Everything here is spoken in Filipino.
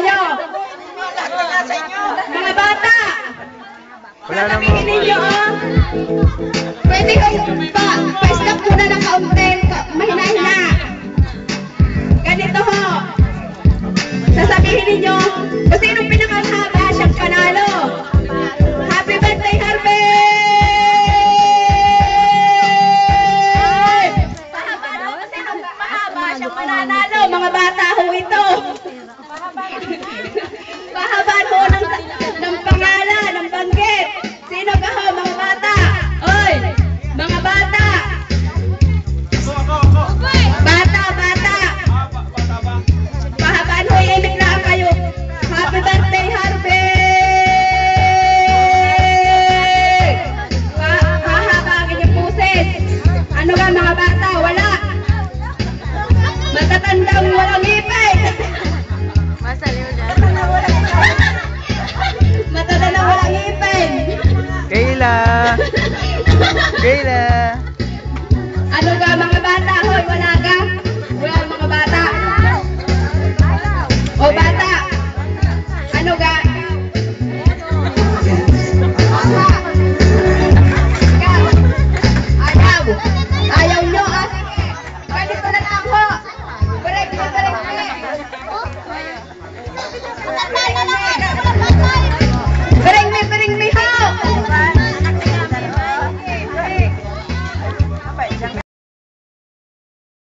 kayo. Mga bata, tatamikin ninyo, oh. Pwede kayo, pa, pa-stop ko na ng kaunti, mahina-hina. Ganito, ho. Sasabihin ninyo, kung sinong pinakamahaba, siyang panalo. Happy birthday, Harvey! mga bata ho ito. Mahabad Road Gayla! Ano ka mga bata? Hoy, wala